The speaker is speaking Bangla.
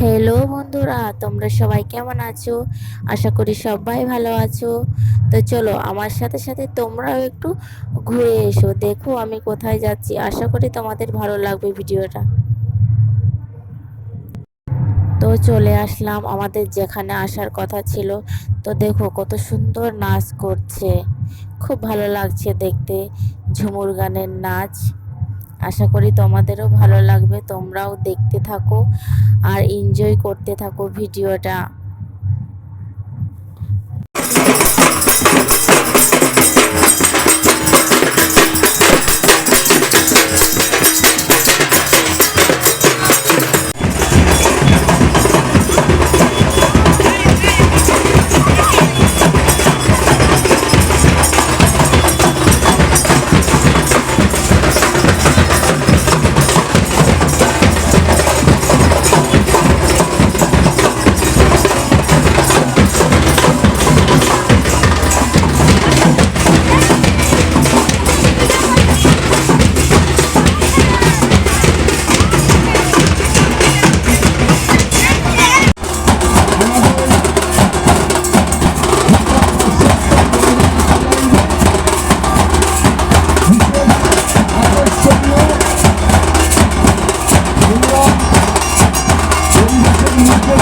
হ্যালো বন্ধুরা, তোমরা সবাই কেমন আছো? আশা করি সবাই ভালো আছো। তো চলো, আমার সাথে সাথে তোমরাও একটু ঘুরে এসো। দেখো, আমি কোথায় যাচ্ছি। আশা করি তোমাদের ভালো লাগবে ভিডিওটা। তো চলে আসলাম আমাদের যেখানে আসার কথা ছিল। তো দেখো, কত সুন্দর নাচ করছে। খুব ভালো লাগছে দেখতে। ঝুমুর গানের নাচ। আশা করি তোমাদেরও ভালো লাগবে তোমরাও দেখতে থাকো আর এনজয় করতে থাকো ভিডিওটা। Thank you.